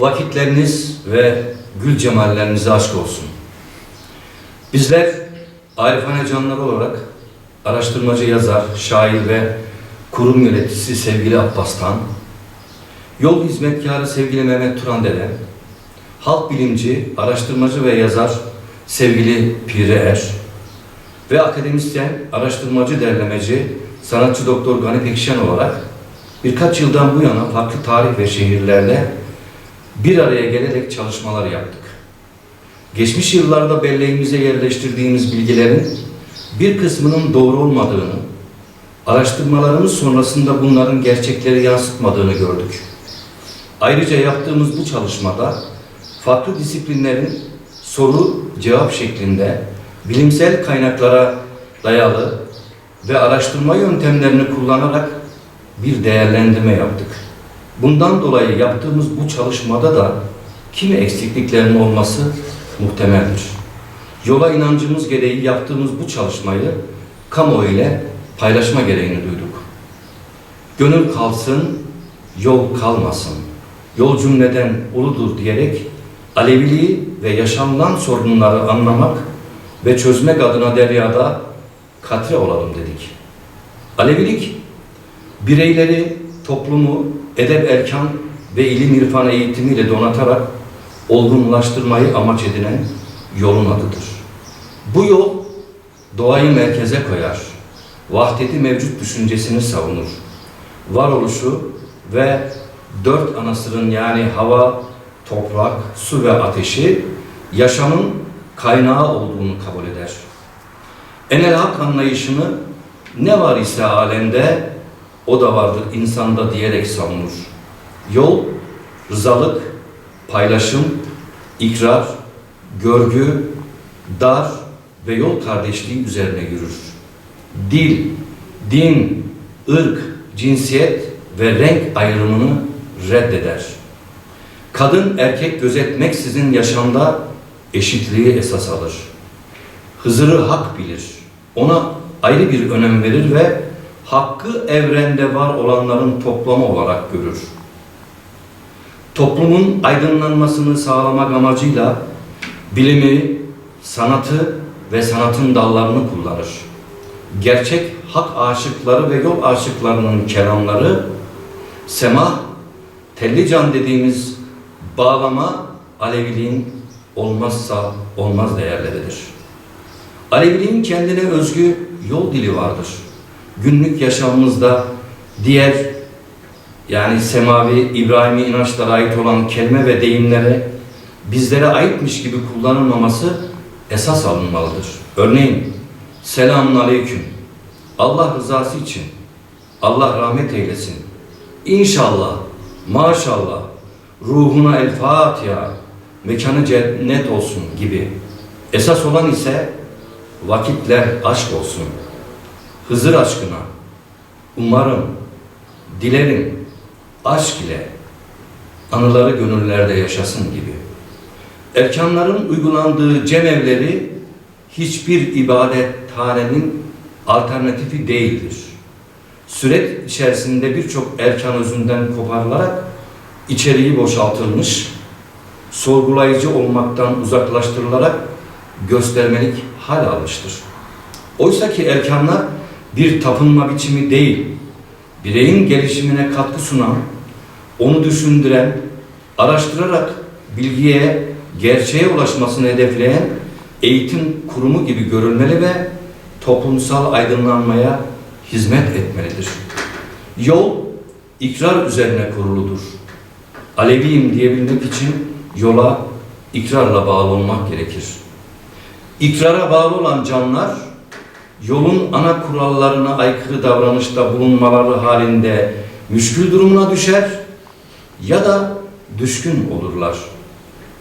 Vakitleriniz ve gül cemallerinize aşk olsun. Bizler Arifane canları olarak araştırmacı yazar, şair ve kurum yöneticisi sevgili Abbas'tan, yol hizmetkarı sevgili Mehmet Turan Dede, halk bilimci, araştırmacı ve yazar sevgili Pire Er ve akademisyen, araştırmacı, derlemeci, sanatçı doktor Gani Pekşen olarak birkaç yıldan bu yana farklı tarih ve şehirlerle bir araya gelerek çalışmalar yaptık. Geçmiş yıllarda belleğimize yerleştirdiğimiz bilgilerin bir kısmının doğru olmadığını, araştırmalarımız sonrasında bunların gerçekleri yansıtmadığını gördük. Ayrıca yaptığımız bu çalışmada farklı disiplinlerin soru cevap şeklinde bilimsel kaynaklara dayalı ve araştırma yöntemlerini kullanarak bir değerlendirme yaptık. Bundan dolayı yaptığımız bu çalışmada da kimi eksikliklerin olması muhtemeldir. Yola inancımız gereği yaptığımız bu çalışmayı kamuoyu ile paylaşma gereğini duyduk. Gönül kalsın, yol kalmasın. Yol cümleden uludur diyerek Aleviliği ve yaşamdan sorunları anlamak ve çözmek adına deryada katre olalım dedik. Alevilik, bireyleri, toplumu, edep erkan ve ilim irfan eğitimiyle donatarak olgunlaştırmayı amaç edinen yolun adıdır. Bu yol doğayı merkeze koyar, vahdeti mevcut düşüncesini savunur. Varoluşu ve dört anasırın yani hava, toprak, su ve ateşi yaşamın kaynağı olduğunu kabul eder. Enel hak anlayışını ne var ise alemde o da vardır insanda diyerek savunur. Yol, rızalık, paylaşım, ikrar, görgü, dar ve yol kardeşliği üzerine yürür. Dil, din, ırk, cinsiyet ve renk ayrımını reddeder. Kadın erkek gözetmeksizin yaşamda eşitliği esas alır. Hızırı hak bilir. Ona ayrı bir önem verir ve hakkı evrende var olanların toplamı olarak görür. Toplumun aydınlanmasını sağlamak amacıyla bilimi, sanatı ve sanatın dallarını kullanır. Gerçek hak aşıkları ve yol aşıklarının kelamları, semah, telli can dediğimiz bağlama Aleviliğin olmazsa olmaz değerleridir. Aleviliğin kendine özgü yol dili vardır. Günlük yaşamımızda diğer yani semavi, İbrahimi inançlara ait olan kelime ve deyimlere bizlere aitmiş gibi kullanılmaması esas alınmalıdır. Örneğin selamun aleyküm, Allah rızası için, Allah rahmet eylesin, İnşallah, maşallah, ruhuna el Fatiha, mekanı cennet olsun gibi. Esas olan ise vakitler aşk olsun. Hızır aşkına, umarım, dilerim, aşk ile anıları gönüllerde yaşasın gibi. Erkanların uygulandığı cemevleri hiçbir ibadethanenin alternatifi değildir. Süreç içerisinde birçok erkan özünden koparılarak içeriği boşaltılmış, sorgulayıcı olmaktan uzaklaştırılarak göstermelik hal almıştır. Oysa ki erkanlar bir tapınma biçimi değil, bireyin gelişimine katkı sunan, onu düşündüren, araştırarak bilgiye, gerçeğe ulaşmasını hedefleyen eğitim kurumu gibi görülmeli ve toplumsal aydınlanmaya hizmet etmelidir. Yol ikrar üzerine kuruludur. Aleviyim diyebilmek için yola ikrarla bağlı olmak gerekir. İkrara bağlı olan canlar yolun ana kurallarına aykırı davranışta bulunmaları halinde müşkül durumuna düşer ya da düşkün olurlar.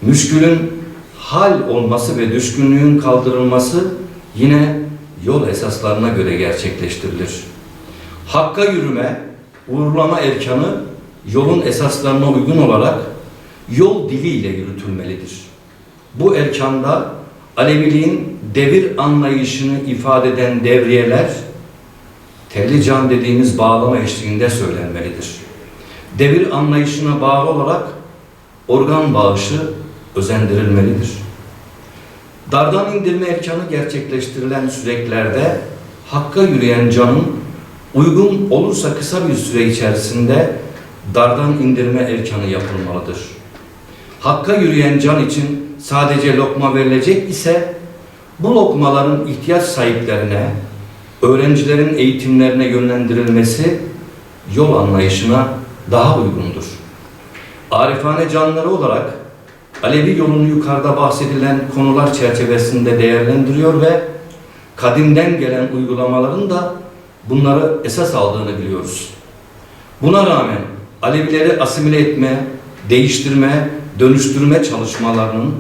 Müşkülün hal olması ve düşkünlüğün kaldırılması yine yol esaslarına göre gerçekleştirilir. Hakka yürüme, uğurlama erkanı yolun esaslarına uygun olarak yol diliyle yürütülmelidir. Bu erkanda Aleviliğin devir anlayışını ifade eden devriyeler telli can dediğimiz bağlama eşliğinde söylenmelidir. Devir anlayışına bağlı olarak organ bağışı özendirilmelidir. Dardan indirme erkanı gerçekleştirilen süreklerde hakka yürüyen canın uygun olursa kısa bir süre içerisinde dardan indirme erkanı yapılmalıdır. Hakka yürüyen can için sadece lokma verilecek ise bu lokmaların ihtiyaç sahiplerine, öğrencilerin eğitimlerine yönlendirilmesi yol anlayışına daha uygundur. Arifane canları olarak Alevi yolunu yukarıda bahsedilen konular çerçevesinde değerlendiriyor ve kadimden gelen uygulamaların da bunları esas aldığını biliyoruz. Buna rağmen Alevileri asimile etme, değiştirme, dönüştürme çalışmalarının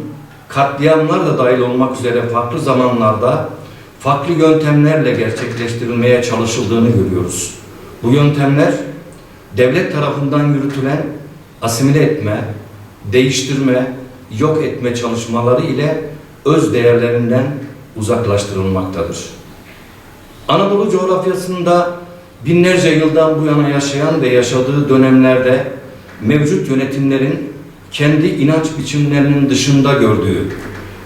katliamlar da dahil olmak üzere farklı zamanlarda farklı yöntemlerle gerçekleştirilmeye çalışıldığını görüyoruz. Bu yöntemler devlet tarafından yürütülen asimile etme, değiştirme, yok etme çalışmaları ile öz değerlerinden uzaklaştırılmaktadır. Anadolu coğrafyasında binlerce yıldan bu yana yaşayan ve yaşadığı dönemlerde mevcut yönetimlerin kendi inanç biçimlerinin dışında gördüğü,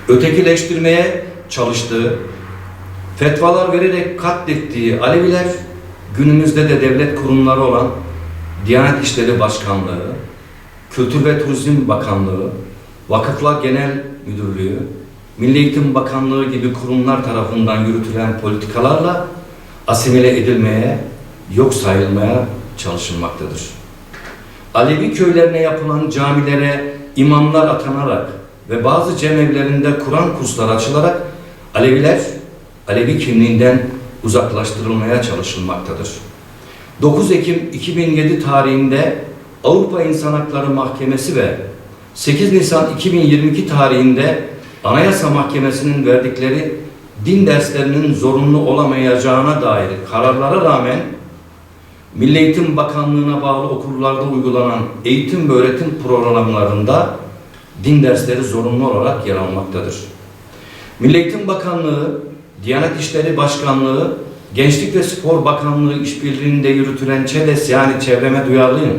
ötekileştirmeye çalıştığı, fetvalar vererek katlettiği Aleviler günümüzde de devlet kurumları olan Diyanet İşleri Başkanlığı, Kültür ve Turizm Bakanlığı, Vakıflar Genel Müdürlüğü, Milli Eğitim Bakanlığı gibi kurumlar tarafından yürütülen politikalarla asimile edilmeye, yok sayılmaya çalışılmaktadır. Alevi köylerine yapılan camilere imamlar atanarak ve bazı cemevlerinde Kur'an kursları açılarak Aleviler Alevi kimliğinden uzaklaştırılmaya çalışılmaktadır. 9 Ekim 2007 tarihinde Avrupa İnsan Hakları Mahkemesi ve 8 Nisan 2022 tarihinde Anayasa Mahkemesi'nin verdikleri din derslerinin zorunlu olamayacağına dair kararlara rağmen Milli Eğitim Bakanlığı'na bağlı okullarda uygulanan eğitim ve öğretim programlarında din dersleri zorunlu olarak yer almaktadır. Milli Eğitim Bakanlığı, Diyanet İşleri Başkanlığı, Gençlik ve Spor Bakanlığı işbirliğinde yürütülen ÇEDES yani çevreme duyarlıyım,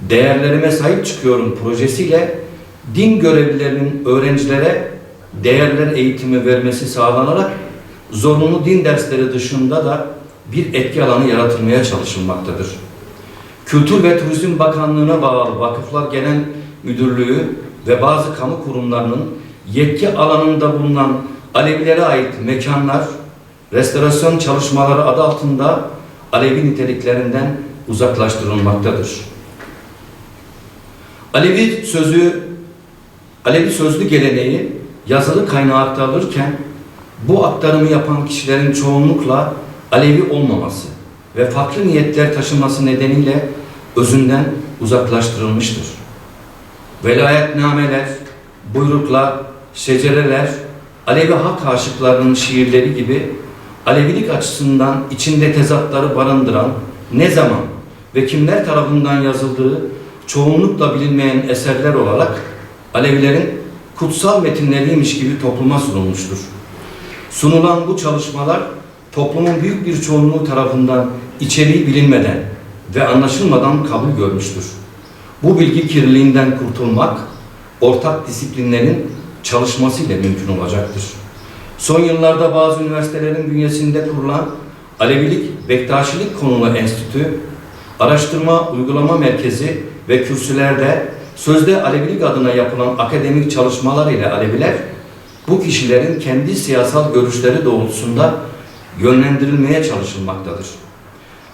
değerlerime sahip çıkıyorum projesiyle din görevlilerinin öğrencilere değerler eğitimi vermesi sağlanarak zorunlu din dersleri dışında da bir etki alanı yaratılmaya çalışılmaktadır. Kültür ve Turizm Bakanlığı'na bağlı Vakıflar Genel Müdürlüğü ve bazı kamu kurumlarının yetki alanında bulunan Alevilere ait mekanlar, restorasyon çalışmaları adı altında Alevi niteliklerinden uzaklaştırılmaktadır. Alevi sözü, Alevi sözlü geleneği yazılı kaynağa aktarılırken bu aktarımı yapan kişilerin çoğunlukla Alevi olmaması ve farklı niyetler taşıması nedeniyle özünden uzaklaştırılmıştır. Velayetnameler, buyruklar, şecereler, Alevi hak aşıklarının şiirleri gibi Alevilik açısından içinde tezatları barındıran ne zaman ve kimler tarafından yazıldığı çoğunlukla bilinmeyen eserler olarak Alevilerin kutsal metinleriymiş gibi topluma sunulmuştur. Sunulan bu çalışmalar toplumun büyük bir çoğunluğu tarafından içeriği bilinmeden ve anlaşılmadan kabul görmüştür. Bu bilgi kirliliğinden kurtulmak, ortak disiplinlerin çalışmasıyla mümkün olacaktır. Son yıllarda bazı üniversitelerin bünyesinde kurulan Alevilik, Bektaşilik konulu enstitü, araştırma, uygulama merkezi ve kürsülerde sözde Alevilik adına yapılan akademik çalışmalar ile Aleviler, bu kişilerin kendi siyasal görüşleri doğrultusunda yönlendirilmeye çalışılmaktadır.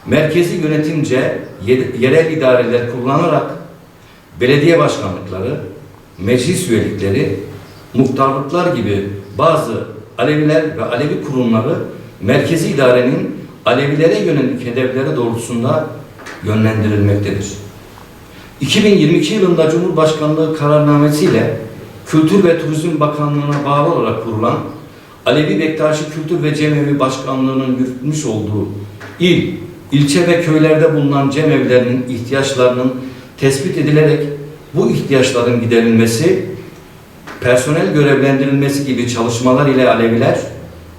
Merkezi yönetimce yerel idareler kullanarak belediye başkanlıkları, meclis üyelikleri, muhtarlıklar gibi bazı Aleviler ve Alevi kurumları merkezi idarenin Alevilere yönelik hedefleri doğrultusunda yönlendirilmektedir. 2022 yılında Cumhurbaşkanlığı kararnamesiyle Kültür ve Turizm Bakanlığı'na bağlı olarak kurulan Alevi Bektaşi Kültür ve Cemevi Başkanlığı'nın yürütmüş olduğu il, ilçe ve köylerde bulunan cemevlerinin ihtiyaçlarının tespit edilerek bu ihtiyaçların giderilmesi, personel görevlendirilmesi gibi çalışmalar ile Aleviler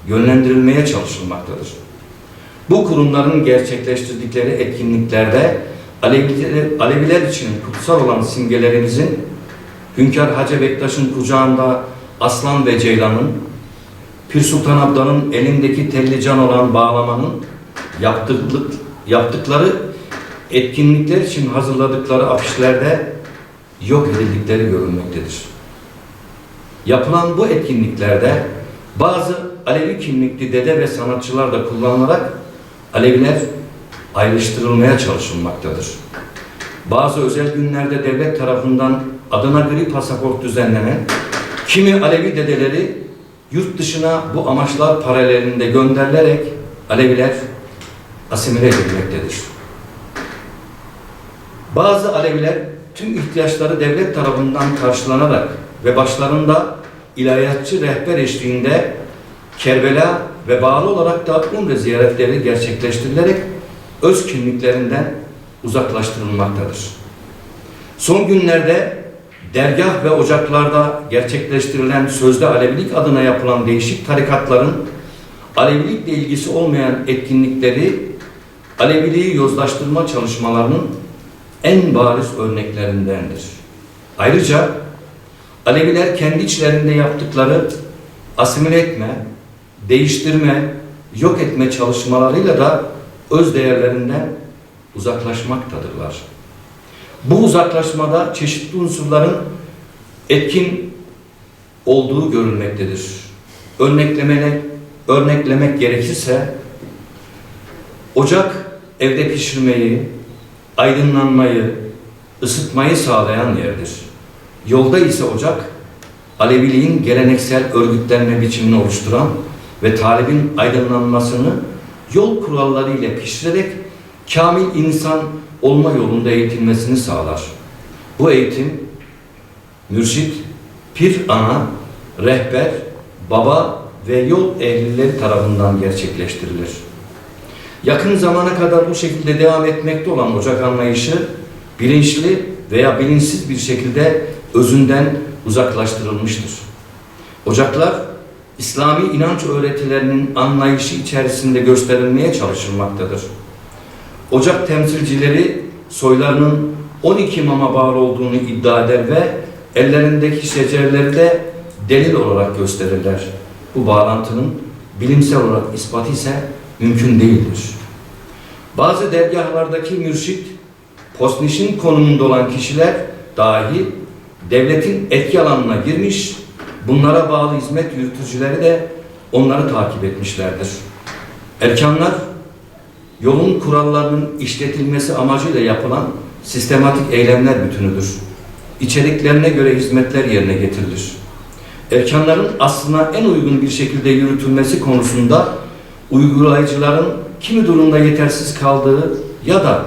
yönlendirilmeye çalışılmaktadır. Bu kurumların gerçekleştirdikleri etkinliklerde Aleviler, Aleviler için kutsal olan simgelerimizin Hünkar Hacı Bektaş'ın kucağında Aslan ve Ceylan'ın, Pir Sultan Abdal'ın elindeki telli can olan bağlamanın yaptıklık, yaptıkları etkinlikler için hazırladıkları afişlerde yok edildikleri görülmektedir. Yapılan bu etkinliklerde bazı Alevi kimlikli dede ve sanatçılar da kullanılarak Aleviler ayrıştırılmaya çalışılmaktadır. Bazı özel günlerde devlet tarafından adına gri pasaport düzenlenen kimi Alevi dedeleri yurt dışına bu amaçlar paralelinde gönderilerek Aleviler asimile edilmektedir. Bazı Aleviler tüm ihtiyaçları devlet tarafından karşılanarak ve başlarında ilahiyatçı rehber eşliğinde Kerbela ve bağlı olarak da Umre ziyaretleri gerçekleştirilerek öz kimliklerinden uzaklaştırılmaktadır. Son günlerde dergah ve ocaklarda gerçekleştirilen sözde Alevilik adına yapılan değişik tarikatların Alevilikle ilgisi olmayan etkinlikleri Aleviliği yozlaştırma çalışmalarının en bariz örneklerindendir. Ayrıca Aleviler kendi içlerinde yaptıkları asimile etme, değiştirme, yok etme çalışmalarıyla da öz değerlerinden uzaklaşmaktadırlar. Bu uzaklaşmada çeşitli unsurların etkin olduğu görülmektedir. Örneklemene, örneklemek gerekirse ocak evde pişirmeyi, aydınlanmayı, ısıtmayı sağlayan yerdir. Yolda ise ocak, Aleviliğin geleneksel örgütlenme biçimini oluşturan ve talibin aydınlanmasını yol kuralları ile pişirerek kamil insan olma yolunda eğitilmesini sağlar. Bu eğitim, mürşit, pir ana, rehber, baba ve yol ehlileri tarafından gerçekleştirilir. Yakın zamana kadar bu şekilde devam etmekte olan ocak anlayışı bilinçli veya bilinçsiz bir şekilde özünden uzaklaştırılmıştır. Ocaklar İslami inanç öğretilerinin anlayışı içerisinde gösterilmeye çalışılmaktadır. Ocak temsilcileri soylarının 12 imama bağlı olduğunu iddia eder ve ellerindeki şecerleri de delil olarak gösterirler. Bu bağlantının bilimsel olarak ispatı ise mümkün değildir. Bazı dergahlardaki mürşit, postnişin konumunda olan kişiler dahi devletin etki alanına girmiş, bunlara bağlı hizmet yürütücüleri de onları takip etmişlerdir. Erkanlar, yolun kurallarının işletilmesi amacıyla yapılan sistematik eylemler bütünüdür. İçeriklerine göre hizmetler yerine getirilir. Erkanların aslına en uygun bir şekilde yürütülmesi konusunda uygulayıcıların kimi durumda yetersiz kaldığı ya da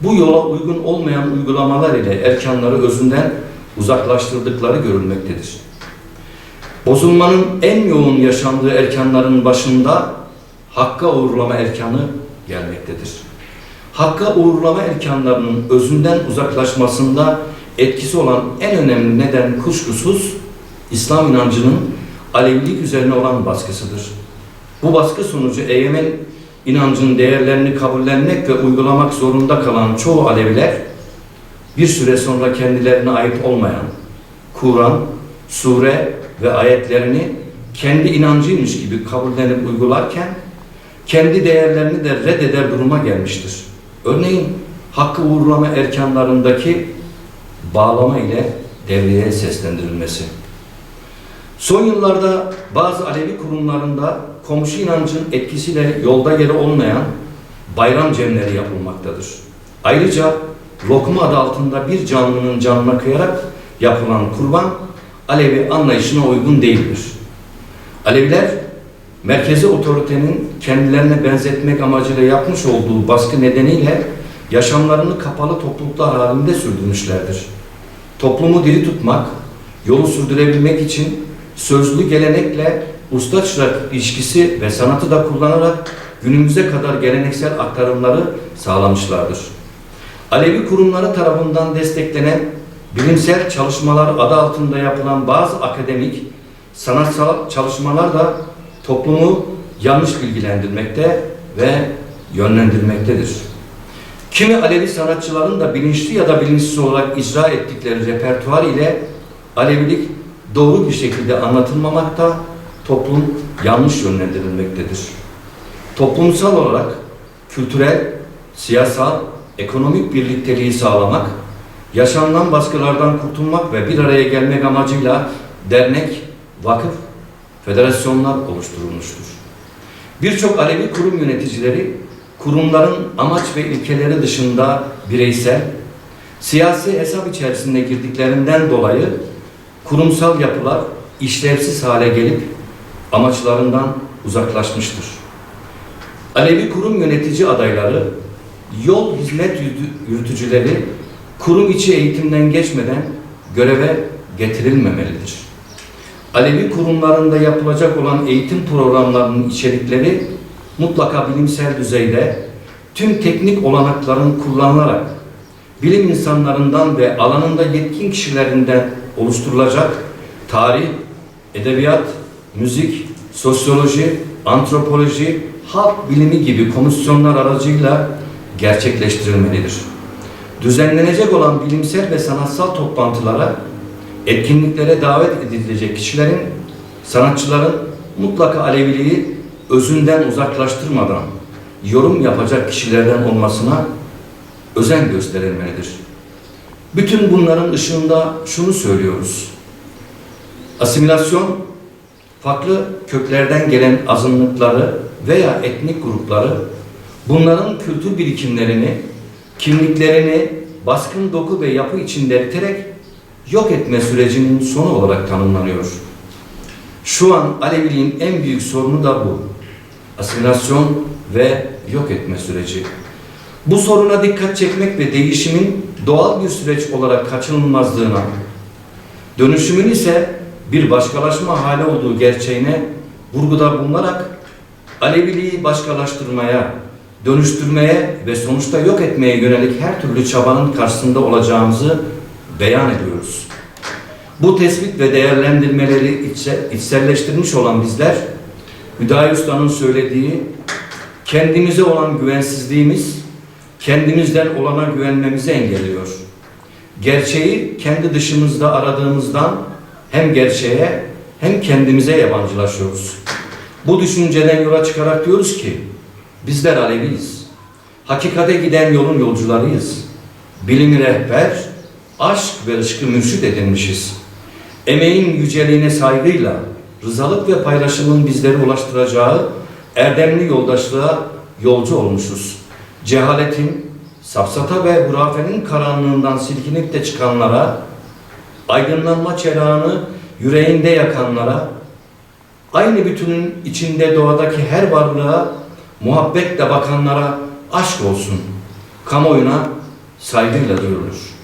bu yola uygun olmayan uygulamalar ile erkanları özünden uzaklaştırdıkları görülmektedir. Bozulmanın en yoğun yaşandığı erkanların başında hakka uğurlama erkanı gelmektedir. Hakka uğurlama erkanlarının özünden uzaklaşmasında etkisi olan en önemli neden kuşkusuz İslam inancının Alevilik üzerine olan baskısıdır. Bu baskı sonucu Eyemen inancın değerlerini kabullenmek ve uygulamak zorunda kalan çoğu Aleviler bir süre sonra kendilerine ait olmayan Kur'an, sure ve ayetlerini kendi inancıymış gibi kabullenip uygularken kendi değerlerini de reddeder duruma gelmiştir. Örneğin hakkı uğurlama erkanlarındaki bağlama ile devreye seslendirilmesi. Son yıllarda bazı Alevi kurumlarında komşu inancın etkisiyle yolda yeri olmayan bayram cemleri yapılmaktadır. Ayrıca lokma adı altında bir canlının canına kıyarak yapılan kurban Alevi anlayışına uygun değildir. Aleviler merkezi otoritenin kendilerine benzetmek amacıyla yapmış olduğu baskı nedeniyle yaşamlarını kapalı topluluklar halinde sürdürmüşlerdir. Toplumu diri tutmak, yolu sürdürebilmek için sözlü gelenekle usta çırak ilişkisi ve sanatı da kullanarak günümüze kadar geleneksel aktarımları sağlamışlardır. Alevi kurumları tarafından desteklenen bilimsel çalışmalar adı altında yapılan bazı akademik, sanatsal çalışmalar da toplumu yanlış bilgilendirmekte ve yönlendirmektedir. Kimi Alevi sanatçıların da bilinçli ya da bilinçsiz olarak icra ettikleri repertuar ile Alevilik doğru bir şekilde anlatılmamakta, toplum yanlış yönlendirilmektedir. Toplumsal olarak kültürel, siyasal, ekonomik birlikteliği sağlamak, yaşanılan baskılardan kurtulmak ve bir araya gelmek amacıyla dernek, vakıf, federasyonlar oluşturulmuştur. Birçok Alevi kurum yöneticileri kurumların amaç ve ilkeleri dışında bireysel, siyasi hesap içerisinde girdiklerinden dolayı kurumsal yapılar işlevsiz hale gelip amaçlarından uzaklaşmıştır. Alevi kurum yönetici adayları, yol hizmet yürütü- yürütücüleri kurum içi eğitimden geçmeden göreve getirilmemelidir. Alevi kurumlarında yapılacak olan eğitim programlarının içerikleri mutlaka bilimsel düzeyde tüm teknik olanakların kullanılarak bilim insanlarından ve alanında yetkin kişilerinden oluşturulacak tarih, edebiyat, müzik, sosyoloji, antropoloji, halk bilimi gibi komisyonlar aracıyla gerçekleştirilmelidir. Düzenlenecek olan bilimsel ve sanatsal toplantılara, etkinliklere davet edilecek kişilerin, sanatçıların mutlaka Aleviliği özünden uzaklaştırmadan yorum yapacak kişilerden olmasına özen gösterilmelidir. Bütün bunların ışığında şunu söylüyoruz. Asimilasyon, farklı köklerden gelen azınlıkları veya etnik grupları, bunların kültür birikimlerini, kimliklerini baskın doku ve yapı içinde eriterek yok etme sürecinin sonu olarak tanımlanıyor. Şu an Aleviliğin en büyük sorunu da bu. Asimilasyon ve yok etme süreci. Bu soruna dikkat çekmek ve değişimin doğal bir süreç olarak kaçınılmazlığına, dönüşümün ise bir başkalaşma hali olduğu gerçeğine vurguda bulunarak Aleviliği başkalaştırmaya, dönüştürmeye ve sonuçta yok etmeye yönelik her türlü çabanın karşısında olacağımızı beyan ediyoruz. Bu tespit ve değerlendirmeleri içse, içselleştirmiş olan bizler, Hüdayi Usta'nın söylediği kendimize olan güvensizliğimiz, kendimizden olana güvenmemizi engelliyor. Gerçeği kendi dışımızda aradığımızdan hem gerçeğe hem kendimize yabancılaşıyoruz. Bu düşünceden yola çıkarak diyoruz ki bizler Aleviyiz. Hakikate giden yolun yolcularıyız. Bilimi rehber, aşk ve ışkı mürşit edinmişiz. Emeğin yüceliğine saygıyla rızalık ve paylaşımın bizleri ulaştıracağı erdemli yoldaşlığa yolcu olmuşuz. Cehaletin, safsata ve hurafenin karanlığından silkinip de çıkanlara, aydınlanma çerağını yüreğinde yakanlara, aynı bütünün içinde doğadaki her varlığa muhabbetle bakanlara aşk olsun. Kamuoyuna saygıyla duyurulur.